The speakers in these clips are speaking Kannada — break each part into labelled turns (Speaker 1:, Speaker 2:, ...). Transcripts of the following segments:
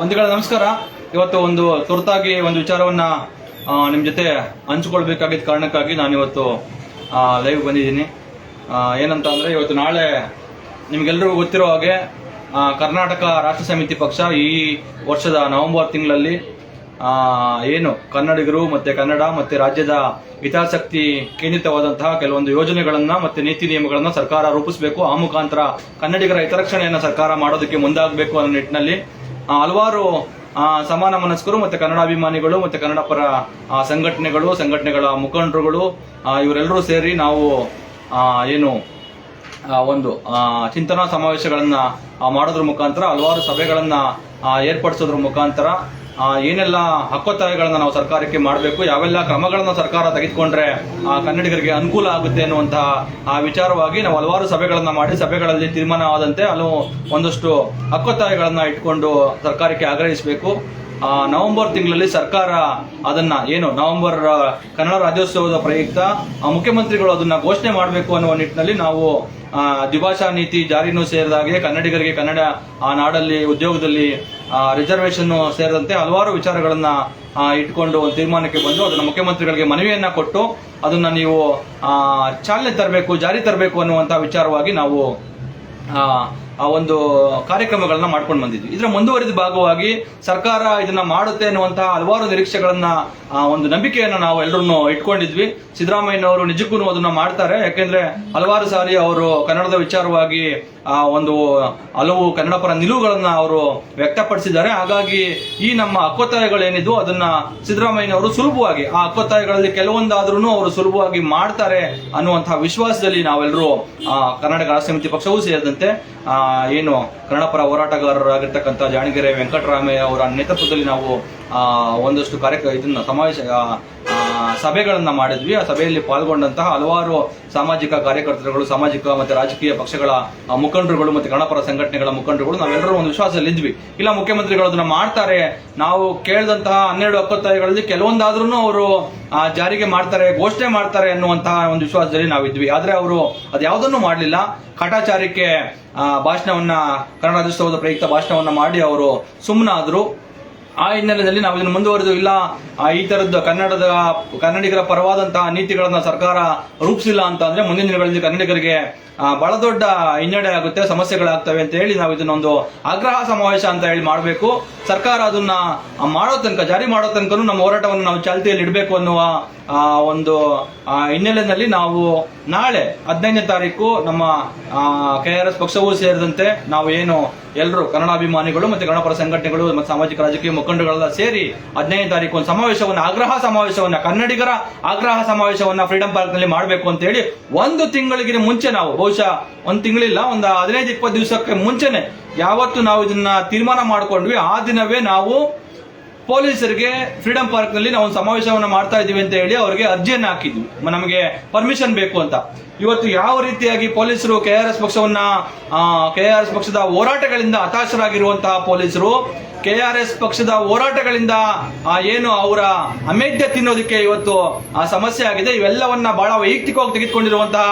Speaker 1: ಬಂಧುಗಳ, ನಮಸ್ಕಾರ. ಇವತ್ತು ಒಂದು ತುರ್ತಾಗಿ ಒಂದು ವಿಚಾರವನ್ನ ನಿಮ್ಮ ನಿಮ್ ಜೊತೆ ಹಂಚಿಕೊಳ್ಬೇಕಾಗಿದ್ದ ಕಾರಣಕ್ಕಾಗಿ ನಾನು ಇವತ್ತು ಲೈವ್ ಬಂದಿದ್ದೀನಿ. ಏನಂತ ಅಂದ್ರೆ ಇವತ್ತು ನಾಳೆ ನಿಮ್ಗೆಲ್ರಿಗೂ ಗೊತ್ತಿರೋ ಹಾಗೆ ಕರ್ನಾಟಕ ರಾಷ್ಟ್ರ ಸಮಿತಿ ಪಕ್ಷ ಈ ವರ್ಷದ ನವೆಂಬರ್ ತಿಂಗಳಲ್ಲಿ ಏನು ಕನ್ನಡಿಗರು ಮತ್ತೆ ಕನ್ನಡ ಮತ್ತೆ ರಾಜ್ಯದ ಹಿತಾಸಕ್ತಿ ಕೇಂದ್ರಿತವಾದಂತಹ ಕೆಲವೊಂದು ಯೋಜನೆಗಳನ್ನ ಮತ್ತೆ ನೀತಿ ನಿಯಮಗಳನ್ನ ಸರ್ಕಾರ ರೂಪಿಸಬೇಕು. ಆ ಮುಖಾಂತರ ಕನ್ನಡಿಗರ ಹಿತರಕ್ಷಣೆಯನ್ನ ಸರ್ಕಾರ ಮಾಡೋದಕ್ಕೆ ಮುಂದಾಗಬೇಕು ಅನ್ನೋ ನಿಟ್ಟಿನಲ್ಲಿ ಹಲವಾರು ಸಮಾನ ಮನಸ್ಕರು ಮತ್ತೆ ಕನ್ನಡ ಅಭಿಮಾನಿಗಳು ಮತ್ತೆ ಕನ್ನಡ ಪರ ಸಂಘಟನೆಗಳು, ಸಂಘಟನೆಗಳ ಮುಖಂಡರುಗಳು ಇವರೆಲ್ಲರೂ ಸೇರಿ ನಾವು ಏನು ಒಂದು ಚಿಂತನಾ ಸಮಾವೇಶಗಳನ್ನ ಮಾಡೋದ್ರ ಮುಖಾಂತರ, ಹಲವಾರು ಸಭೆಗಳನ್ನ ಏರ್ಪಡಿಸೋದ್ರ ಮುಖಾಂತರ ಏನೆಲ್ಲ ಹಕ್ಕೊತ್ತಾಯಗಳನ್ನ ನಾವು ಸರ್ಕಾರಕ್ಕೆ ಮಾಡಬೇಕು ಯಾವೆಲ್ಲ ಕ್ರಮಗಳನ್ನು ಸರ್ಕಾರ ತೆಗೆದುಕೊಂಡ್ರೆ ಆ, ಕನ್ನಡಿಗರಿಗೆ ಅನುಕೂಲ ಆಗುತ್ತೆ ಅನ್ನುವಂತಹ ಆ ವಿಚಾರವಾಗಿ ನಾವು ಹಲವಾರು ಸಭೆಗಳನ್ನ ಮಾಡಿ ಸಭೆಗಳಲ್ಲಿ ತೀರ್ಮಾನ ಆದಂತೆ ಹಲವು ಒಂದಷ್ಟು ಹಕ್ಕೊತ್ತಾಯಗಳನ್ನ ಇಟ್ಕೊಂಡು ಸರ್ಕಾರಕ್ಕೆ ಆಗ್ರಹಿಸಬೇಕು. ನವೆಂಬರ್ ತಿಂಗಳಲ್ಲಿ ಸರ್ಕಾರ ಅದನ್ನ ಏನು, ನವೆಂಬರ್ ಕನ್ನಡ ರಾಜ್ಯೋತ್ಸವದ ಪ್ರಯುಕ್ತ ಮುಖ್ಯಮಂತ್ರಿಗಳು ಅದನ್ನ ಘೋಷಣೆ ಮಾಡಬೇಕು ಅನ್ನುವ ನಿಟ್ಟಿನಲ್ಲಿ ನಾವು ದ್ವಿಭಾಷಾ ನೀತಿ ಜಾರಿನೂ ಸೇರಿದಾಗೆ ಕನ್ನಡಿಗರಿಗೆ ಕನ್ನಡ, ಆ, ನಾಡಲ್ಲಿ, ಉದ್ಯೋಗದಲ್ಲಿ ರಿಸರ್ವೇಶನ್ ಸೇರಿದಂತೆ ಹಲವಾರು ವಿಚಾರಗಳನ್ನ ಇಟ್ಕೊಂಡು ಒಂದು ತೀರ್ಮಾನಕ್ಕೆ ಬಂದು ಅದನ್ನ ಮುಖ್ಯಮಂತ್ರಿಗಳಿಗೆ ಮನವಿಯನ್ನ ಕೊಟ್ಟು ಅದನ್ನ ನೀವು ಚಾಲನೆ ತರಬೇಕು, ಜಾರಿ ತರಬೇಕು ಅನ್ನುವಂತ ವಿಚಾರವಾಗಿ ನಾವು ಒಂದು ಕಾರ್ಯಕ್ರಮಗಳನ್ನ ಮಾಡ್ಕೊಂಡು ಬಂದಿದ್ವಿ. ಇದರ ಮುಂದುವರಿದ ಭಾಗವಾಗಿ ಸರ್ಕಾರ ಇದನ್ನ ಮಾಡುತ್ತೆ ಅನ್ನುವಂತಹ ಹಲವಾರು ನಿರೀಕ್ಷೆಗಳನ್ನ ಆ, ಒಂದು ನಂಬಿಕೆಯನ್ನು ನಾವು ಎಲ್ಲರೂ ಇಟ್ಕೊಂಡಿದ್ವಿ. ಸಿದ್ದರಾಮಯ್ಯನವರು ನಿಜಕ್ಕೂ ಅದನ್ನ ಮಾಡ್ತಾರೆ. ಯಾಕೆಂದ್ರೆ ಹಲವಾರು ಸಾರಿ ಅವರು ಕನ್ನಡದ ವಿಚಾರವಾಗಿ ಆ, ಒಂದು ಹಲವು ಕನ್ನಡ ಪರ ನಿಲುವುಗಳನ್ನ ಅವರು ವ್ಯಕ್ತಪಡಿಸಿದ್ದಾರೆ. ಹಾಗಾಗಿ ಈ ನಮ್ಮ ಹಕ್ಕೊತ್ತಾಯಗಳೇನಿದ್ವು ಅದನ್ನ ಸಿದ್ದರಾಮಯ್ಯನವರು ಸುಲಭವಾಗಿ ಆ ಹಕ್ಕೊತ್ತಾಯಗಳಲ್ಲಿ ಕೆಲವೊಂದಾದ್ರೂ ಅವರು ಸುಲಭವಾಗಿ ಮಾಡ್ತಾರೆ ಅನ್ನುವಂತಹ ವಿಶ್ವಾಸದಲ್ಲಿ ನಾವೆಲ್ಲರೂ ಆ, ಕರ್ನಾಟಕ ರಾಷ್ಟ್ರ ಸಮಿತಿ ಪಕ್ಷವೂ ಸೇರಿದಂತೆ ಆ, ಏನು ಕನ್ನಡ ಪರ ಹೋರಾಟಗಾರರಾಗಿರ್ತಕ್ಕಂಥ ಜಾಣಗೆರೆ ವೆಂಕಟರಾಮಯ್ಯ ಅವರ ನೇತೃತ್ವದಲ್ಲಿ ನಾವು ಆ, ಒಂದಷ್ಟು ಕಾರ್ಯಕ್ರಮ ಇದನ್ನ ಸಮಾವೇಶ ಸಭೆಗಳನ್ನ ಮಾಡಿದ್ವಿ. ಆ ಸಭೆಯಲ್ಲಿ ಪಾಲ್ಗೊಂಡಂತಹ ಹಲವಾರು ಸಾಮಾಜಿಕ ಕಾರ್ಯಕರ್ತರುಗಳು, ಸಾಮಾಜಿಕ ಮತ್ತೆ ರಾಜಕೀಯ ಪಕ್ಷಗಳ ಮುಖಂಡರುಗಳು ಮತ್ತೆ ಗಣಪರ ಸಂಘಟನೆಗಳ ಮುಖಂಡರುಗಳು, ನಾವೆಲ್ಲರೂ ಒಂದು ವಿಶ್ವಾಸದಲ್ಲಿ ಇದ್ವಿ. ಇಲ್ಲ, ಮುಖ್ಯಮಂತ್ರಿಗಳು ಅದನ್ನ ಮಾಡ್ತಾರೆ. ನಾವು ಕೇಳಿದಂತಹ ಹನ್ನೆರಡು ಹಕ್ಕೊತ್ತಾಯಗಳಲ್ಲಿ ಕೆಲವೊಂದಾದ್ರೂ ಅವರು ಜಾರಿಗೆ ಮಾಡ್ತಾರೆ, ಘೋಷಣೆ ಮಾಡ್ತಾರೆ ಅನ್ನುವಂತಹ ಒಂದು ವಿಶ್ವಾಸದಲ್ಲಿ ನಾವಿದ್ವಿ. ಆದ್ರೆ ಅವರು ಅದ್ಯಾವುದನ್ನು ಮಾಡಲಿಲ್ಲ. ಕಟಾಚಾರಕ್ಕೆ ಭಾಷಣವನ್ನ ಕನ್ನಡ ರಾಜ್ಯೋತ್ಸವದ ಪ್ರಯುಕ್ತ ಭಾಷಣವನ್ನ ಮಾಡಿ ಅವರು ಸುಮ್ಮನಾದ್ರು ಆ ಹಿನ್ನೆಲೆಯಲ್ಲಿ ನಾವು ಇದನ್ನು ಮುಂದುವರೆದು ಇಲ್ಲ. ಈ ತರದ್ದು ಕನ್ನಡದ, ಕನ್ನಡಿಗರ ಪರವಾದಂತಹ ನೀತಿಗಳನ್ನ ಸರ್ಕಾರ ರೂಪಿಸಿಲ್ಲ ಅಂತ ಅಂದ್ರೆ ಮುಂದಿನ ದಿನಗಳಲ್ಲಿ ಕನ್ನಡಿಗರಿಗೆ ಬಹಳ ದೊಡ್ಡ ಹಿನ್ನಡೆ ಆಗುತ್ತೆ, ಸಮಸ್ಯೆಗಳಾಗ್ತವೆ ಅಂತ ಹೇಳಿ ನಾವು ಇದನ್ನೊಂದು ಆಗ್ರಹ ಸಮಾವೇಶ ಅಂತ ಹೇಳಿ ಮಾಡಬೇಕು. ಸರ್ಕಾರ ಅದನ್ನ ಮಾಡೋ ತನಕ, ಜಾರಿ ಮಾಡೋ ತನಕ ನಮ್ಮ ಹೋರಾಟವನ್ನು ನಾವು ಚಾಲ್ತಿಯಲ್ಲಿ ಇಡಬೇಕು ಅನ್ನುವ ಒಂದು ಹಿನ್ನೆಲೆಯಲ್ಲಿ ನಾವು ನಾಳೆ ಹದಿನೈದನೇ ತಾರೀಕು ನಮ್ಮ ಕೆ ಆರ್ ಎಸ್ ಪಕ್ಷವೂ ಸೇರಿದಂತೆ ನಾವು ಏನು ಎಲ್ಲರೂ ಕನ್ನಡಾಭಿಮಾನಿಗಳು ಮತ್ತೆ ಗಣಪರ ಸಂಘಟನೆಗಳು ಮತ್ತು ಸಾಮಾಜಿಕ ರಾಜಕೀಯ ಮುಖಂಡಗಳೆಲ್ಲ ಸೇರಿ ಹದಿನೈದು ತಾರೀಕು ಒಂದು ಸಮಾವೇಶವನ್ನು, ಆಗ್ರಹ ಸಮಾವೇಶವನ್ನ, ಕನ್ನಡಿಗರ ಆಗ್ರಹ ಸಮಾವೇಶವನ್ನ ಫ್ರೀಡಂ ಪಾರ್ಕ್ನಲ್ಲಿ ಮಾಡಬೇಕು ಅಂತ ಹೇಳಿ ಒಂದು ತಿಂಗಳಿಗಿನ ಮುಂಚೆ ನಾವು, ಬಹುಶಃ ಒಂದು ತಿಂಗಳಿಲ್ಲ, ಒಂದು ಹದಿನೈದು, ಇಪ್ಪತ್ತು ದಿವಸಕ್ಕೆ ಮುಂಚೆನೆ ಯಾವತ್ತು ನಾವು ಇದನ್ನ ತೀರ್ಮಾನ ಮಾಡ್ಕೊಂಡ್ವಿ, ಆ ದಿನವೇ ನಾವು ಪೊಲೀಸರಿಗೆ ಫ್ರೀಡಂ ಪಾರ್ಕ್ನಲ್ಲಿ ನಾವು ಒಂದು ಸಮಾವೇಶವನ್ನ ಮಾಡ್ತಾ ಇದ್ದೀವಿ ಅಂತ ಹೇಳಿ ಅವರಿಗೆ ಅರ್ಜಿಯನ್ನು ಹಾಕಿದ್ವಿ. ನಮಗೆ ಪರ್ಮಿಷನ್ ಬೇಕು ಅಂತ. ಇವತ್ತು ಯಾವ ರೀತಿಯಾಗಿ ಪೊಲೀಸರು ಕೆ ಆರ್ ಎಸ್ ಪಕ್ಷವನ್ನ ಕೆ ಆರ್ ಎಸ್ ಪಕ್ಷದ ಹೋರಾಟಗಳಿಂದ ಹತಾಶರಾಗಿರುವಂತಹ ಪೊಲೀಸರು ಕೆ ಆರ್ ಎಸ್ ಪಕ್ಷದ ಹೋರಾಟಗಳಿಂದ ಏನು ಅವರ ಅಮೇಧ್ಯ ತಿನ್ನೋದಕ್ಕೆ ಇವತ್ತು, ಆ, ಸಮಸ್ಯೆ ಆಗಿದೆ. ಇವೆಲ್ಲವನ್ನ ಬಹಳ ವೈಯಕ್ತಿಕವಾಗಿ ತೆಗೆದುಕೊಂಡಿರುವಂತಹ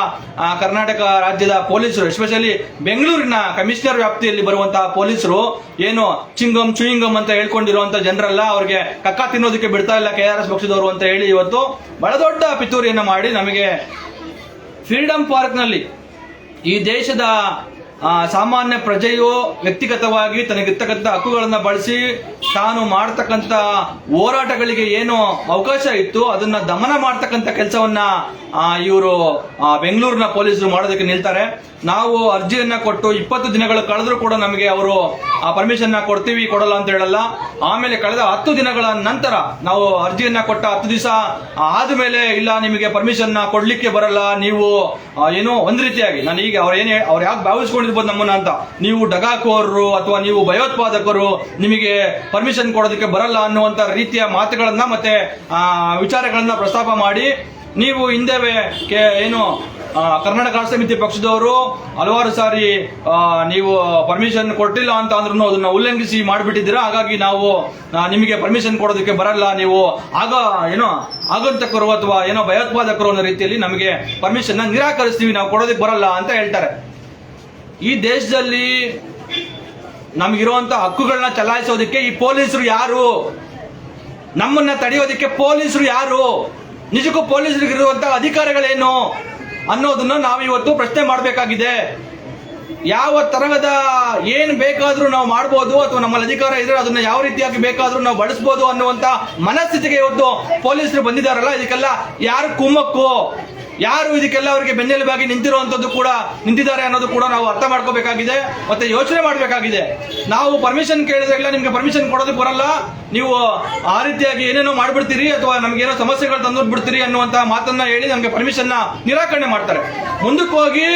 Speaker 1: ಕರ್ನಾಟಕ ರಾಜ್ಯದ ಪೊಲೀಸರು ಎಸ್ಪೆಷಲಿ ಬೆಂಗಳೂರಿನ ಕಮಿಷನರ್ ವ್ಯಾಪ್ತಿಯಲ್ಲಿ ಬರುವಂತಹ ಪೊಲೀಸರು, ಏನು ಚಿಂಗಮ್ ಚುಯಿಂಗಮ್ ಅಂತ ಹೇಳ್ಕೊಂಡಿರುವಂತಹ ಜನರೆಲ್ಲ ಅವ್ರಿಗೆ ಕಕ್ಕ ತಿನ್ನೋದಕ್ಕೆ ಬಿಡ್ತಾ ಇಲ್ಲ ಕೆ ಆರ್ ಎಸ್ ಪಕ್ಷದವರು ಅಂತ ಹೇಳಿ ಇವತ್ತು ಬಹಳ ದೊಡ್ಡ ಪಿತೂರಿಯನ್ನು ಮಾಡಿ ನಮಗೆ ಫ್ರೀಡಂ ಪಾರ್ಕ್ನಲ್ಲಿ ಈ ದೇಶದ ಸಾಮಾನ್ಯ ಪ್ರಜೆಯು ವ್ಯಕ್ತಿಗತವಾಗಿ ತನಗಿರ್ತಕ್ಕಂಥ ಹಕ್ಕುಗಳನ್ನು ಬಳಸಿ ತಾನು ಮಾಡತಕ್ಕಂತ ಹೋರಾಟಗಳಿಗೆ ಏನು ಅವಕಾಶ ಇತ್ತು, ಅದನ್ನ ದಮನ ಮಾಡ್ತಕ್ಕಂಥ ಕೆಲಸವನ್ನ ಇವರು ಬೆಂಗಳೂರಿನ ಪೊಲೀಸರು ಮಾಡೋದಕ್ಕೆ ನಿಲ್ತಾರೆ. ನಾವು ಅರ್ಜಿಯನ್ನ ಕೊಟ್ಟು ಇಪ್ಪತ್ತು ದಿನಗಳು ಕಳೆದ್ರೂ ಕೂಡ ನಮಗೆ ಅವರು, ಆ ಪರ್ಮಿಷನ್ನ ಕೊಡ್ತೀವಿ, ಕೊಡಲ್ಲ ಅಂತ ಹೇಳಲ್ಲ. ಆಮೇಲೆ ಕಳೆದ ಹತ್ತು ದಿನಗಳ ನಂತರ ನಾವು ಅರ್ಜಿಯನ್ನ ಕೊಟ್ಟ ಹತ್ತು ದಿವಸ ಆದಮೇಲೆ ಇಲ್ಲ, ನಿಮಗೆ ಪರ್ಮಿಷನ್ನ ಕೊಡ್ಲಿಕ್ಕೆ ಬರಲ್ಲ, ನೀವು ಏನು ಒಂದ್ ರೀತಿಯಾಗಿ. ನಾನು ಈಗ ಅವ್ರು ಏನ್ ಅವ್ರು ಯಾಕೆ ಭಾವಿಸ್ಕೊಂಡಿರ್ಬೋದು ನಮ್ಮನ್ನ ಅಂತ. ನೀವು ಡಗಾಕೋರರು ಅಥವಾ ನೀವು ಭಯೋತ್ಪಾದಕರು ನಿಮಗೆ ಪರ್ಮಿಷನ್ ಕೊಡೋದಕ್ಕೆ ಬರಲ್ಲ ಅನ್ನುವಂತ ರೀತಿಯ ಮಾತುಗಳನ್ನ ಮತ್ತೆ ಆ, ವಿಚಾರಗಳನ್ನ ಪ್ರಸ್ತಾಪ ಮಾಡಿ ನೀವು ಹಿಂದೆವೇ ಏನು ಕರ್ನಾಟಕ ರಾಷ್ಟ್ರ ಸಮಿತಿ ಪಕ್ಷದವರು ಹಲವಾರು ಸಾರಿ ನೀವು ಪರ್ಮಿಷನ್ ಕೊಟ್ಟಿಲ್ಲ ಅಂತ ಅಂದ್ರೂ ಅದನ್ನ ಉಲ್ಲಂಘಿಸಿ ಮಾಡಿಬಿಟ್ಟಿದ್ದೀರಾ? ಹಾಗಾಗಿ ನಾವು ನಿಮಗೆ ಪರ್ಮಿಷನ್ ಕೊಡೋದಕ್ಕೆ ಬರಲ್ಲ. ನೀವು ಆಗ ಏನೋ ಆಗಂತಕರು ಅಥವಾ ಏನೋ ಭಯೋತ್ಪಾದಕರು ಅನ್ನೋ ರೀತಿಯಲ್ಲಿ ನಮಗೆ ಪರ್ಮಿಷನ್ ನಿರಾಕರಿಸ್ತೀವಿ. ನಾವು ಕೊಡೋದಕ್ಕೆ ಬರಲ್ಲ ಅಂತ ಹೇಳ್ತಾರೆ. ಈ ದೇಶದಲ್ಲಿ ನಮಗಿರುವಂತ ಹಕ್ಕುಗಳನ್ನ ಚಲಾಯಿಸೋದಕ್ಕೆ ಈ ಪೊಲೀಸರು ಯಾರು? ನಮ್ಮನ್ನ ತಡೆಯೋದಕ್ಕೆ ಪೊಲೀಸರು ಯಾರು? ನಿಜಕ್ಕೂ ಪೊಲೀಸರಿಗೆ ಇರುವಂತಹ ಅಧಿಕಾರಗಳೇನು ಅನ್ನೋದನ್ನ ನಾವು ಇವತ್ತು ಪ್ರಶ್ನೆ ಮಾಡಬೇಕಾಗಿದೆ. ಯಾವ ತರಹದ ಏನ್ ಬೇಕಾದ್ರೂ ನಾವು ಮಾಡ್ಬೋದು ಅಥವಾ ನಮ್ಮಲ್ಲಿ ಅಧಿಕಾರ ಇದ್ರೆ ಅದನ್ನ ಯಾವ ರೀತಿಯಾಗಿ ಬೇಕಾದ್ರೂ ನಾವು ಬಳಸ್ಬೋದು ಅನ್ನುವಂತ ಮನಸ್ಥಿತಿಗೆ ಇವತ್ತು ಪೊಲೀಸರು ಬಂದಿದ್ದಾರಲ್ಲ, ಇದಕ್ಕೆಲ್ಲ ಯಾರು ಕುಮ್ಮಕ್ಕು? ಯಾರು ಇದಕ್ಕೆಲ್ಲ ಅವರಿಗೆ ಬೆನ್ನೆಲುಬಾಗಿ ನಿಂತಿರುವಂತದ್ದು ಕೂಡ ನಿಂತಿದ್ದಾರೆ ಅನ್ನೋದು ಕೂಡ ನಾವು ಅರ್ಥ ಮಾಡ್ಕೋಬೇಕಾಗಿದೆ. ಮತ್ತೆ ಯೋಚನೆ ಮಾಡಬೇಕಾಗಿದೆ. ನಾವು ಪರ್ಮಿಷನ್ ಕೇಳಿದಾಗೆಲ್ಲ ನಿಮ್ಗೆ ಪರ್ಮಿಷನ್ ಕೊಡೋದಕ್ಕೆ ಬರಲ್ಲ. ನೀವು ಆ ರೀತಿಯಾಗಿ ಏನೇನೋ ಮಾಡಿಬಿಡ್ತೀರಿ ಅಥವಾ ನಮ್ಗೆ ಏನೋ ಸಮಸ್ಯೆಗಳು ತಂದು ಬಿಡ್ತೀರಿ ಅನ್ನುವಂತಹ ಮಾತನ್ನ ಹೇಳಿ ನಮಗೆ ಪರ್ಮಿಷನ್ನ ನಿರಾಕರಣೆ ಮಾಡ್ತಾರೆ. ಮುಂದಕ್ಕೆ ಹೋಗಿ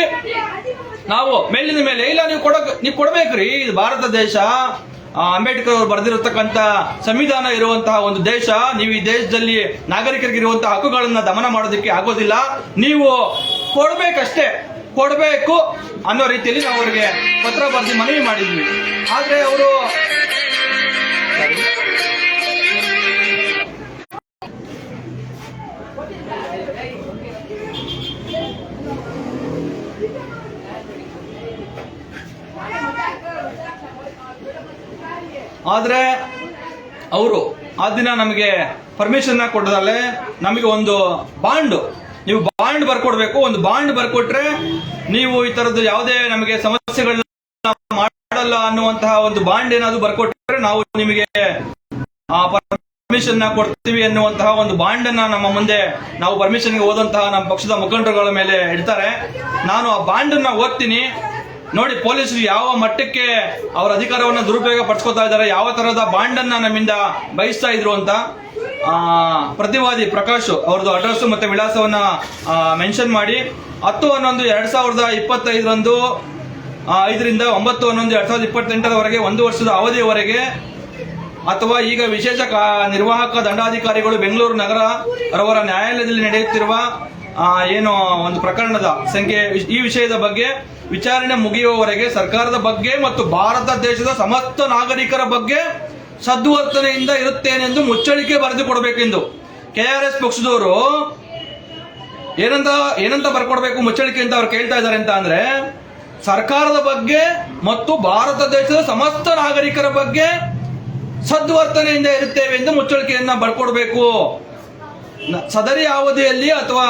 Speaker 1: ನಾವು ಮೇಲಿನ ಮೇಲೆ, ಇಲ್ಲ, ನೀವು ಕೊಡಕ್ ನೀವು ಕೊಡ್ಬೇಕ್ರಿ. ಇದು ಭಾರತ ದೇಶ ಅಂಬೇಡ್ಕರ್ ಅವರು ಬರೆದಿರತಕ್ಕಂತ ಸಂವಿಧಾನ ಇರುವಂತಹ ಒಂದು ದೇಶ, ನೀವು ಈ ದೇಶದಲ್ಲಿ ನಾಗರಿಕರಿಗೆ ಇರುವಂತಹ ಹಕ್ಕುಗಳನ್ನ ದಮನ ಮಾಡೋದಕ್ಕೆ ಆಗೋದಿಲ್ಲ. ನೀವು ಕೊಡ್ಬೇಕಷ್ಟೇ. ಕೊಡಬೇಕು ಅನ್ನೋ ರೀತಿಯಲ್ಲಿ ನಾವು ಅವರಿಗೆ ಪತ್ರ ಬರೆದು ಮನವಿ ಮಾಡಿದ್ವಿ. ಆದ್ರೆ ಅವರು ಆದ್ರೆ ಅವರು ಆ ದಿನ ನಮಗೆ ಪರ್ಮಿಷನ್ ಕೊಡದಲ್ಲೇ ನಮಗೆ ಒಂದು ಬಾಂಡ್ ನೀವು ಬಾಂಡ್ ಬರ್ಕೊಡ್ಬೇಕು, ಒಂದು ಬಾಂಡ್ ಬರ್ಕೊಟ್ರೆ ನೀವು ಈ ತರದ್ದು ಯಾವುದೇ ನಮಗೆ ಸಮಸ್ಯೆಗಳನ್ನ ಮಾಡಲ್ಲ ಅನ್ನುವಂತಹ ಒಂದು ಬಾಂಡ್ ಏನಾದ್ರು ಬರ್ಕೊಟ್ರೆ ನಾವು ನಿಮಗೆ ಆ ಪರ್ಮಿಷನ್ ಕೊಡ್ತೀವಿ ಅನ್ನುವಂತಹ ಒಂದು ಬಾಂಡ್ ಅನ್ನ ನಮ್ಮ ಮುಂದೆ ನಾವು ಪರ್ಮಿಷನ್ಗೆ ಹೋದಂತಹ ನಮ್ಮ ಪಕ್ಷದ ಮುಖಂಡರುಗಳ ಮೇಲೆ ಇಡ್ತಾರೆ. ನಾನು ಆ ಬಾಂಡ್ ಅನ್ನ ಓದ್ತೀನಿ. ನೋಡಿ ಪೊಲೀಸರು ಯಾವ ಮಟ್ಟಕ್ಕೆ ಅವರ ಅಧಿಕಾರವನ್ನು ದುರುಪಯೋಗ ಪಡಿಸ್ಕೊತಾ ಇದ್ದಾರೆ, ಯಾವ ತರಹದ ಬಾಂಡನ್ನ ನಮ್ಮಿಂದ ಬಯಸ್ತಾ ಇದ್ರು ಅಂತ ಪ್ರತಿವಾದಿ ಪ್ರಕಾಶ್ ಅವ್ರದ್ದು ಅಡ್ರೆಸ್ ಮತ್ತೆ ವಿಳಾಸವನ್ನ ಮೆನ್ಷನ್ ಮಾಡಿ. ಹತ್ತು ಹನ್ನೊಂದು ಎರಡ್ ಸಾವಿರದ ಇಪ್ಪತ್ತೈದರಂದು ಐದರಿಂದ ಒಂಬತ್ತು ಹನ್ನೊಂದು ಎರಡ್ ಸಾವಿರದ ಇಪ್ಪತ್ತೆಂಟರವರೆಗೆ, ಒಂದು ವರ್ಷದ ಅವಧಿಯವರೆಗೆ, ಅಥವಾ ಈಗ ವಿಶೇಷ ನಿರ್ವಾಹಕ ದಂಡಾಧಿಕಾರಿಗಳು ಬೆಂಗಳೂರು ನಗರ ರವರ ನ್ಯಾಯಾಲಯದಲ್ಲಿ ನಡೆಯುತ್ತಿರುವ ಏನು ಒಂದು ಪ್ರಕರಣದ ಸಂಖ್ಯೆ, ಈ ವಿಷಯದ ಬಗ್ಗೆ ವಿಚಾರಣೆ ಮುಗಿಯುವವರೆಗೆ ಸರ್ಕಾರದ ಬಗ್ಗೆ ಮತ್ತು ಭಾರತ ದೇಶದ ಸಮಸ್ತ ನಾಗರಿಕರ ಬಗ್ಗೆ ಸದ್ವರ್ತನೆಯಿಂದ ಇರುತ್ತೇನೆಂದು ಮುಚ್ಚಳಿಕೆ ಬರೆದು ಕೊಡಬೇಕೆಂದು ಕೆಆರ್ಎಸ್ ಪಕ್ಷದವರು ಏನಂತ ಏನಂತ ಬರ್ಕೊಡ್ಬೇಕು ಮುಚ್ಚಳಿಕೆ ಅಂತ ಅವ್ರು ಕೇಳ್ತಾ ಇದ್ದಾರೆ ಅಂತ ಅಂದ್ರೆ, ಸರ್ಕಾರದ ಬಗ್ಗೆ ಮತ್ತು ಭಾರತ ದೇಶದ ಸಮಸ್ತ ನಾಗರಿಕರ ಬಗ್ಗೆ ಸದ್ವರ್ತನೆಯಿಂದ ಇರುತ್ತೇವೆ ಎಂದು ಮುಚ್ಚಳಿಕೆಯನ್ನ ಬರ್ಕೊಡ್ಬೇಕು. ಸದರಿ ಅವಧಿಯಲ್ಲಿ ಅಥವಾ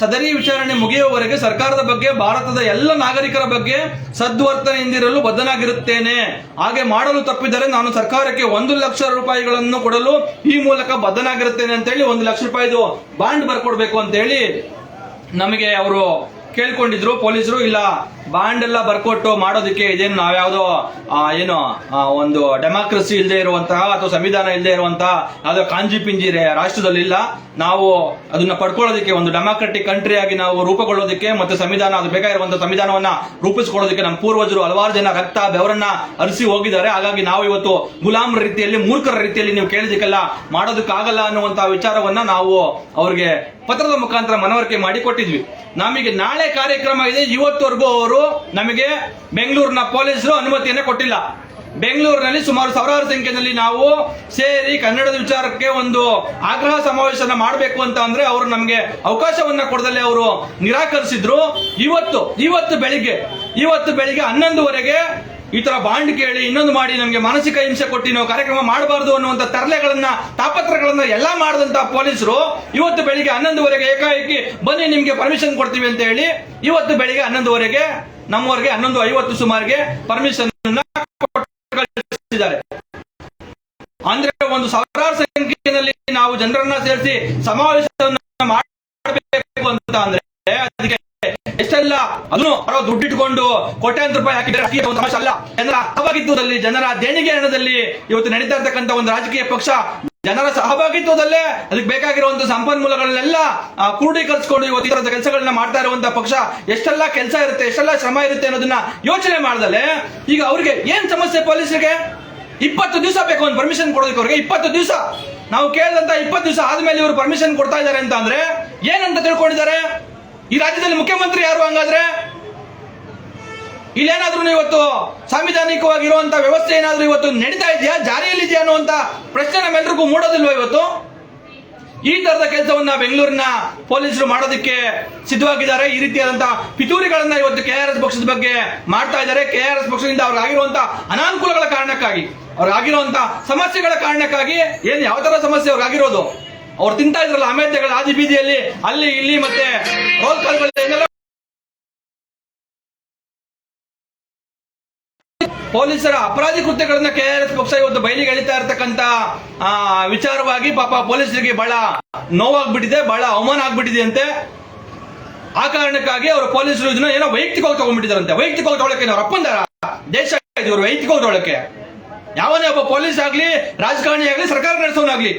Speaker 1: ಸದರಿ ವಿಚಾರಣೆ ಮುಗಿಯುವವರೆಗೆ ಸರ್ಕಾರದ ಬಗ್ಗೆ, ಭಾರತದ ಎಲ್ಲ ನಾಗರಿಕರ ಬಗ್ಗೆ ಸದ್ವರ್ತನೆ ಎಂದಿರಲು ಬದ್ಧನಾಗಿರುತ್ತೇನೆ. ಹಾಗೆ ಮಾಡಲು ತಪ್ಪಿದರೆ ನಾನು ಸರ್ಕಾರಕ್ಕೆ ಒಂದು ಲಕ್ಷ ರೂಪಾಯಿಗಳನ್ನು ಕೊಡಲು ಈ ಮೂಲಕ ಬದ್ಧನಾಗಿರುತ್ತೇನೆ ಅಂತೇಳಿ ಒಂದು ಲಕ್ಷ ರೂಪಾಯಿದು ಬಾಂಡ್ ಬರ್ಕೊಡ್ಬೇಕು ಅಂತೇಳಿ ನಮಗೆ ಅವರು ಕೇಳ್ಕೊಂಡಿದ್ರು, ಪೊಲೀಸರು, ಇಲ್ಲ ಬಾಂಡ್ ಎಲ್ಲ ಬರ್ಕೊಟ್ಟು ಮಾಡೋದಕ್ಕೆ ಇದೇನು ನಾವ್ಯಾವುದೋ ಏನು ಒಂದು ಡೆಮಾಕ್ರಸಿ ಇಲ್ಲದೆ ಇರುವಂತಹ ಅಥವಾ ಸಂವಿಧಾನ ಇಲ್ಲದೆ ಇರುವಂತಹ ಯಾವುದೋ ಕಾಂಜಿ ಪಿಂಜಿ ರಾಷ್ಟ್ರದಲ್ಲಿ ಇಲ್ಲ. ನಾವು ಅದನ್ನ ಪಡ್ಕೊಳ್ಳೋದಕ್ಕೆ ಒಂದು ಡೆಮಾಕ್ರೆಟಿಕ್ ಕಂಟ್ರಿ ಆಗಿ ನಾವು ರೂಪುಗೊಳ್ಳೋದಕ್ಕೆ ಮತ್ತೆ ಸಂವಿಧಾನ, ಅದು ಬೇಕಾಗಿರುವಂತಹ ಸಂವಿಧಾನವನ್ನ ರೂಪಿಸಿಕೊಳ್ಳೋದಕ್ಕೆ ನಮ್ಮ ಪೂರ್ವಜರು ಹಲವಾರು ಜನ ರಕ್ತ, ಬೆವರನ್ನ ಅರಿಸಿ ಹೋಗಿದ್ದಾರೆ. ಹಾಗಾಗಿ ನಾವು ಇವತ್ತು ಗುಲಾಮರ ರೀತಿಯಲ್ಲಿ, ಮೂರ್ಖರ ರೀತಿಯಲ್ಲಿ ನೀವು ಕೇಳಿದಕ್ಕೆಲ್ಲ ಮಾಡೋದಕ್ಕಾಗಲ್ಲ ಅನ್ನುವಂತಹ ವಿಚಾರವನ್ನ ನಾವು ಅವ್ರಿಗೆ ಪತ್ರದ ಮುಖಾಂತರ ಮನವರಿಕೆ ಮಾಡಿಕೊಟ್ಟಿದ್ವಿ. ನಮಗೆ ನಾಳೆ ಕಾರ್ಯಕ್ರಮ ಇದೆ. ಇವತ್ತವರೆಗೂ ಅವರು ನಮಗೆ ಬೆಂಗಳೂರಿನ ಪೊಲೀಸರು ಅನುಮತಿಯನ್ನೇ ಕೊಟ್ಟಿಲ್ಲ. ಬೆಂಗಳೂರಿನಲ್ಲಿ ಸುಮಾರು ಸಾವಿರಾರು ಸಂಖ್ಯೆಯಲ್ಲಿ ನಾವು ಸೇರಿ ಕನ್ನಡದ ವಿಚಾರಕ್ಕೆ ಒಂದು ಆಗ್ರಹ ಸಮಾವೇಶನ ಮಾಡಬೇಕು ಅಂತ ಅಂದ್ರೆ ಅವರು ನಮಗೆ ಅವಕಾಶವನ್ನ ಕೊಡದಲ್ಲೇ ಅವರು ನಿರಾಕರಿಸಿದ್ರು. ಇವತ್ತು ಇವತ್ತು ಬೆಳಿಗ್ಗೆ ಇವತ್ತು ಬೆಳಿಗ್ಗೆ ಹನ್ನೊಂದುವರೆಗೆ ಈ ತರ ಬಾಂಡ್ ಕೇಳಿ ಇನ್ನೊಂದು ಮಾಡಿ ನಮಗೆ ಮಾನಸಿಕ ಹಿಂಸೆ ಕೊಟ್ಟು ನಾವು ಕಾರ್ಯಕ್ರಮ ಮಾಡಬಾರದು ಅನ್ನುವಂತ ತರಲೆಗಳನ್ನ, ತಾಪತ್ರಗಳನ್ನ ಎಲ್ಲಾ ಮಾಡಿದಂತ ಪೊಲೀಸರು ಇವತ್ತು ಬೆಳಿಗ್ಗೆ ಹನ್ನೊಂದುವರೆಗೆ ಏಕಾಏಕಿ ಬನ್ನಿ ನಿಮಗೆ ಪರ್ಮಿಷನ್ ಕೊಡ್ತೀವಿ ಅಂತ ಹೇಳಿ ಇವತ್ತು ಬೆಳಿಗ್ಗೆ ಹನ್ನೊಂದುವರೆಗೆ ನಮ್ಮವರೆಗೆ ಹನ್ನೊಂದು ಐವತ್ತು ಸುಮಾರಿಗೆ ಪರ್ಮಿಷನ್ ಅಂದ್ರೆ ಒಂದು ಸಾವಿರಾರು ಸಂಖ್ಯೆಯಲ್ಲಿ ನಾವು ಜನರನ್ನ ಸೇರಿಸಿ ಸಮಾವೇಶವನ್ನು ಮಾಡಬೇಕು ಅಂತ ಅಂದ್ರೆ ಅದಕ್ಕೆ ಎಷ್ಟೆಲ್ಲ ಅದನ್ನು ಯಾರೋ ದುಡ್ಡಿಟ್ಕೊಂಡು ಕೋಟ್ಯಾಂತರ ರೂಪಾಯಿ ಹಾಕಿದ್ರೆ ಒಂದು ಅಲ್ಲ. ಜನರ ಸಹಭಾಗಿತ್ವದಲ್ಲಿ ಜನರ ದೇಣಿಗೆ ಹಣದಲ್ಲಿ ಇವತ್ತು ನಡೀತಾ ಇರ್ತಕ್ಕಂಥ ಒಂದು ರಾಜಕೀಯ ಪಕ್ಷ ಜನರ ಸಹಭಾಗಿತ್ವದಲ್ಲೇ ಅದಕ್ಕೆ ಬೇಕಾಗಿರುವಂತಹ ಸಂಪನ್ಮೂಲಗಳನ್ನೆಲ್ಲ ಕ್ರೂಢೀಕರಿಸಿಕೊಂಡು ಇವತ್ತು ಕೆಲಸಗಳನ್ನ ಮಾಡ್ತಾ ಇರುವಂತಹ ಪಕ್ಷ ಎಷ್ಟೆಲ್ಲ ಕೆಲಸ ಇರುತ್ತೆ, ಎಷ್ಟೆಲ್ಲ ಶ್ರಮ ಇರುತ್ತೆ ಅನ್ನೋದನ್ನ ಯೋಚನೆ ಮಾಡ್ದಲೆ ಈಗ ಅವ್ರಿಗೆ ಏನ್ ಸಮಸ್ಯೆ ಪೊಲೀಸರಿಗೆ? ಇಪ್ಪತ್ತು ದಿವಸ ಬೇಕು ಒಂದು ಪರ್ಮಿಷನ್ ಕೊಡೋದಕ್ಕೆ ಅವ್ರಿಗೆ, ಇಪ್ಪತ್ತು ದಿವಸ. ನಾವು ಕೇಳಿದಂತ ಇಪ್ಪತ್ತು ದಿವಸ ಆದ್ಮೇಲೆ ಇವರು ಪರ್ಮಿಷನ್ ಕೊಡ್ತಾ ಇದ್ದಾರೆ ಅಂತ ಅಂದ್ರೆ, ಏನಂತ ತಿಳ್ಕೊಂಡಿದ್ದಾರೆ? ಈ ರಾಜ್ಯದಲ್ಲಿ ಮುಖ್ಯಮಂತ್ರಿ ಯಾರು ಹಂಗಾದ್ರೆ? ಇಲ್ಲೇನಾದ್ರೂ ಇವತ್ತು ಸಾಂವಿಧಾನಿಕವಾಗಿರುವಂತ ವ್ಯವಸ್ಥೆ ಏನಾದ್ರೂ ಇವತ್ತು ನಡೀತಾ ಇದೆಯಾ? ಜಾರಿಯಲ್ಲಿದೆಯಾ ಅನ್ನುವಂತ ಪ್ರಶ್ನೆ ನಮ್ಮೆಲ್ಲರಿಗೂ ಮೂಡೋದಿಲ್ವಾ ಇವತ್ತು? ಈ ತರದ ಕೆಲಸವನ್ನ ಬೆಂಗಳೂರಿನ ಪೊಲೀಸರು ಮಾಡೋದಕ್ಕೆ ಸಿದ್ಧವಾಗಿದ್ದಾರೆ. ಈ ರೀತಿಯಾದಂತಹ ಪಿತೂರಿಗಳನ್ನ ಇವತ್ತು ಕೆ ಆರ್ ಎಸ್ ಪಕ್ಷದ ಬಗ್ಗೆ ಮಾಡ್ತಾ ಇದ್ದಾರೆ. ಎಸ್ ಪಕ್ಷದಿಂದ ಅವ್ರಿಗಾಗಿರುವಂತಹ ಅನಾನುಕೂಲಗಳ ಕಾರಣಕ್ಕಾಗಿ ಅವ್ರಿಗಾಗಿರುವಂತಹ ಸಮಸ್ಯೆಗಳ ಕಾರಣಕ್ಕಾಗಿ ಏನ್ ಯಾವ ತರ ಸಮಸ್ಯೆ ಅವ್ರಿಗಾಗಿರೋದು ಅವ್ರು ತಿಂತಾ ಇದ್ರಲ್ಲ ಅಮೇಧ್ಯಗಳ ಆದಿ ಬೀದಿಯಲ್ಲಿ, ಅಲ್ಲಿ, ಇಲ್ಲಿ ಮತ್ತೆ ರೋಲ್ ಕಾಲ್ಗಳು ಪೊಲೀಸರ ಅಪರಾಧಿ ಕೃತ್ಯಗಳನ್ನ ಕೆ ಆರ್ ಎಸ್ ಪಕ್ಷ ಇವತ್ತು ಬಯಲಿಗೆ ಎಳಿತಾ ಇರತಕ್ಕಂತ ವಿಚಾರವಾಗಿ ಪಾಪ ಪೊಲೀಸರಿಗೆ ಬಹಳ ನೋವಾಗ್ಬಿಟ್ಟಿದೆ, ಬಹಳ ಅವಮಾನ ಆಗ್ಬಿಟ್ಟಿದೆ ಅಂತೆ. ಆ ಕಾರಣಕ್ಕಾಗಿ ಅವರು ಪೊಲೀಸರು ಇದನ್ನ ಏನೋ ವೈಯಕ್ತಿಕವಾಗಿ ತಗೊಂಡ್ಬಿಟ್ಟಿದಾರಂತೆ ವೈಯಕ್ತಿಕವಾಗಿ ತಗೊಳಕ್ಕೆ ಅವ್ರ ಅಪ್ಪಂದಾರ. ದೇಶ ಇವರು ವೈಯಕ್ತಿಕವಾಗಿ ತಗೊಳಕ್ಕೆ. ಯಾವನೇ ಒಬ್ಬ ಪೊಲೀಸ್ ಆಗ್ಲಿ, ರಾಜಕಾರಣಿ ಆಗ್ಲಿ, ಸರ್ಕಾರ ನಡೆಸೋನಾಗ್ಲಿ,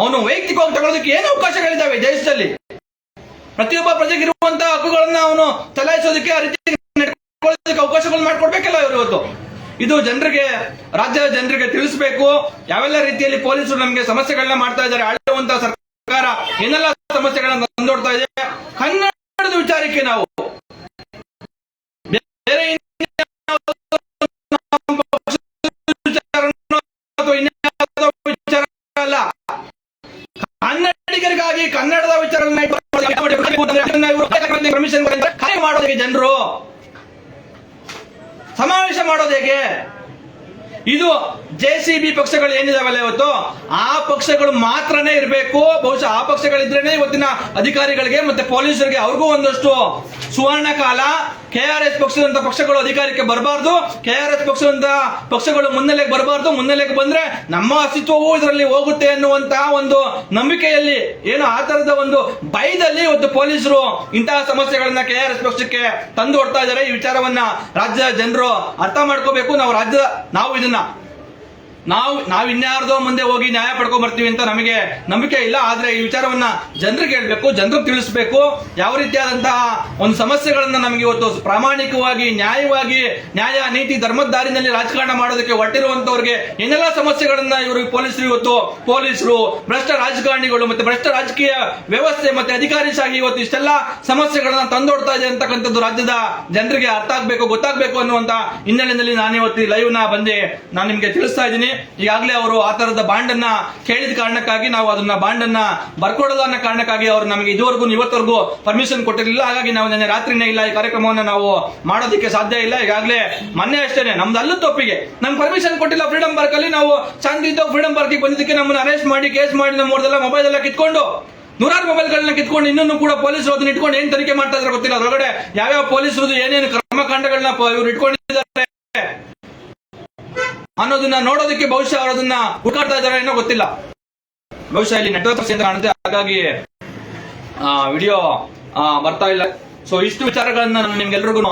Speaker 1: ಅವನು ವೈಯಕ್ತಿಕವಾಗಿ ತಗೊಳ್ಳೋದಕ್ಕೆ ಏನು ಅವಕಾಶಗಳಿದ್ದಾವೆ ದೇಶದಲ್ಲಿ? ಪ್ರತಿಯೊಬ್ಬ ಪ್ರಜೆಗೆ ಇರುವಂತಹ ಹಕ್ಕುಗಳನ್ನ ಅವನು ಚಲಾಯಿಸೋದಕ್ಕೆ ಆ ರೀತಿ ಅವಕಾಶಗಳು ಮಾಡ್ಕೊಡ್ಬೇಕಲ್ಲ ಇವರು ಇವತ್ತು. ಇದು ಜನರಿಗೆ ರಾಜ್ಯದ ಜನರಿಗೆ ತಿಳಿಸಬೇಕು ಯಾವೆಲ್ಲ ರೀತಿಯಲ್ಲಿ ಪೊಲೀಸರು ನಮಗೆ ಸಮಸ್ಯೆಗಳನ್ನ ಮಾಡ್ತಾ ಇದ್ದಾರೆ ಆಳುವಂತ ಸರ್ಕಾರ ಏನೆಲ್ಲ ಸಮಸ್ಯೆಗಳನ್ನ ತಂದೊಡ್ತಾ ಇದೆ ಕನ್ನಡದ ವಿಚಾರಕ್ಕೆ ನಾವು ಬೇರೆ ವಿಚಾರ ಅಲ್ಲ ಕನ್ನಡಿಗರಿಗಾಗಿ ಕನ್ನಡದ ವಿಚಾರಗಳನ್ನ ಕಮಿಷನ್ ಜನರು ಸಮಾವೇಶ ಮಾಡೋದು ಹೇಗೆ? ಇದು ಜೆ ಸಿ ಬಿ ಪಕ್ಷಗಳು ಏನಿದಾವಲ್ಲ ಇವತ್ತು? ಆ ಪಕ್ಷಗಳು ಮಾತ್ರನೇ ಇರಬೇಕು. ಬಹುಶಃ ಆ ಪಕ್ಷಗಳಿದ್ರೇನೆ ಇವತ್ತಿನ ಅಧಿಕಾರಿಗಳಿಗೆ ಮತ್ತೆ ಪೊಲೀಸರಿಗೆ ಅವ್ರಿಗೂ ಒಂದಷ್ಟು ಸುವರ್ಣ ಕಾಲ ಕೆ ಆರ್ ಎಸ್ ಪಕ್ಷದಂತ ಪಕ್ಷಗಳು ಅಧಿಕಾರಕ್ಕೆ ಬರಬಾರ್ದು. ಕೆ ಆರ್ ಎಸ್ ಪಕ್ಷದಂತ ಪಕ್ಷಗಳು ಮುನ್ನೆಲೆಗೆ ಬರಬಾರ್ದು. ಮುನ್ನೆಲೆಗೆ ಬಂದ್ರೆ ನಮ್ಮ ಅಸ್ತಿತ್ವವೂ ಇದರಲ್ಲಿ ಹೋಗುತ್ತೆ ಅನ್ನುವಂತಹ ಒಂದು ನಂಬಿಕೆಯಲ್ಲಿ ಏನು ಆ ತರದ ಒಂದು ಭಯದಲ್ಲಿ ಇವತ್ತು ಪೊಲೀಸರು ಇಂತಹ ಸಮಸ್ಯೆಗಳನ್ನ ಕೆ ಆರ್ ಎಸ್ ಪಕ್ಷಕ್ಕೆ ತಂದು ಕೊಡ್ತಾ ಇದ್ದಾರೆ. ಈ ವಿಚಾರವನ್ನ ರಾಜ್ಯದ ಜನರು ಅರ್ಥ ಮಾಡ್ಕೋಬೇಕು. ನಾವು ರಾಜ್ಯ ನಾವು ಇದನ್ನ ನಾವು ನಾವು ಇನ್ಯಾರ್ದೋ ಮುಂದೆ ಹೋಗಿ ನ್ಯಾಯ ಪಡ್ಕೊಂಡ್ ಬರ್ತೀವಿ ಅಂತ ನಮಗೆ ನಂಬಿಕೆ ಇಲ್ಲ. ಆದ್ರೆ ಈ ವಿಚಾರವನ್ನ ಜನರಿಗೆ ಹೇಳ್ಬೇಕು, ಜನರಿಗೆ ತಿಳಿಸ್ಬೇಕು. ಯಾವ ರೀತಿಯಾದಂತಹ ಒಂದು ಸಮಸ್ಯೆಗಳನ್ನ ನಮಗೆ ಇವತ್ತು ಪ್ರಾಮಾಣಿಕವಾಗಿ, ನ್ಯಾಯವಾಗಿ, ನ್ಯಾಯ, ನೀತಿ ಧರ್ಮದ ದಾರಿನಲ್ಲಿ ರಾಜಕಾರಣ ಮಾಡೋದಕ್ಕೆ ಹೊಟ್ಟಿರುವಂತವ್ರಿಗೆ ಏನೆಲ್ಲ ಸಮಸ್ಯೆಗಳನ್ನ ಇವರು ಪೊಲೀಸರು ಇವತ್ತು, ಪೊಲೀಸರು, ಭ್ರಷ್ಟ ರಾಜಕಾರಣಿಗಳು ಮತ್ತೆ ಭ್ರಷ್ಟ ರಾಜಕೀಯ ವ್ಯವಸ್ಥೆ ಮತ್ತೆ ಅಧಿಕಾರಿಶಾಹಿ ಇವತ್ತು ಇಷ್ಟೆಲ್ಲ ಸಮಸ್ಯೆಗಳನ್ನ ತಂದೊಡ್ತಾ ಇದೆ ಅಂತಕ್ಕಂಥದ್ದು ರಾಜ್ಯದ ಜನರಿಗೆ ಅರ್ಥ ಆಗ್ಬೇಕು, ಗೊತ್ತಾಗ್ಬೇಕು ಅನ್ನುವಂತ ಹಿನ್ನೆಲೆಯಲ್ಲಿ ನಾನು ಇವತ್ತು ಲೈವ್ನ ಬಂದು ನಾನು ನಿಮ್ಗೆ ತಿಳಿಸ್ತಾ ಇದ್ದೀನಿ. ಈಗಾಗಲೇ ಅವರು ಆ ತರದ ಬಾಂಡನ್ನ ಕೇಳಿದ ಕಾರಣಕ್ಕಾಗಿ ನಾವು ಅದನ್ನ ಬಾಂಡನ್ನ ಬರ್ಕೊಡೋದು ಅನ್ನೋ ಕಾರಣಕ್ಕಾಗಿ ಅವರು ನಮಗೆ ಇದುವರೆಗೂ ಇವತ್ತವರೆಗೂ ಪರ್ಮಿಷನ್ ಕೊಟ್ಟಿರಲಿಲ್ಲ. ಹಾಗಾಗಿ ನಾವು ನಿನ್ನೆ ರಾತ್ರಿನೇ ಇಲ್ಲ ಈ ಕಾರ್ಯಕ್ರಮವನ್ನು ನಾವು ಮಾಡೋದಕ್ಕೆ ಸಾಧ್ಯ ಇಲ್ಲ. ಈಗಾಗಲೇ ಮೊನ್ನೆ ಅಷ್ಟೇನೆ, ನಮ್ದು ಅಲ್ಲೂ ತಪ್ಪಿಗೆ ನಮ್ಗೆ ಪರ್ಮಿಷನ್ ಕೊಟ್ಟಿಲ್ಲ ಫ್ರೀಡಂ ಪಾರ್ಕ್ ಅಲ್ಲಿ. ನಾವು ಶಾಂತಿ ಇದ್ದಾಗ ಫ್ರೀಡಂ ಪಾರ್ಕಿಗೆ ಬಂದಿದ್ದಕ್ಕೆ ನಮ್ಮನ್ನ ಅರೆಸ್ಟ್ ಮಾಡಿ ಕೇಸ್ ಮಾಡಿ ನಮ್ಮವ್ರದೆಲ್ಲ ಮೊಬೈಲ್ ಎಲ್ಲ ಕಿತ್ಕೊಂಡು, ನೂರಾರು ಮೊಬೈಲ್ ಮೊಬೈಲ್ಗಳನ್ನ ಕಿತ್ಕೊಂಡು ಇನ್ನೂ ಕೂಡ ಪೊಲೀಸರು ಅದನ್ನ ಇಟ್ಕೊಂಡು ಏನ್ ತನಿಖೆ ಮಾಡ್ತಾ ಇದ್ರೆ ಗೊತ್ತಿಲ್ಲ. ಅದರೊಳಗಡೆ ಯಾವ್ಯಾವ ಪೊಲೀಸರು, ಏನೇನು ಕ್ರಮಕಾಂಡಗಳನ್ನ ಇವ್ರು ಇಟ್ಕೊಂಡಿದ್ದಾರೆ. ಅನ್ನೋದನ್ನ ನೋಡೋದಕ್ಕೆ ಬಹುಶಃ ಅವರು ಅದನ್ನ ಹುಡುಕಾಡ್ತಾ ಇದಾರೆ ಏನೋ ಗೊತ್ತಿಲ್ಲ. ಬಹುಶಃ ಇಲ್ಲಿ ನೆಟ್ವರ್ಕ್ ಕಾಣುತ್ತೆ. ಹಾಗಾಗಿ ವಿಡಿಯೋ ಬರ್ತಾ ಇಲ್ಲ. ಸೊ ಇಷ್ಟು ವಿಚಾರಗಳನ್ನ ನಾನು ನಿಮ್ಗೆಲ್ರಿಗೂ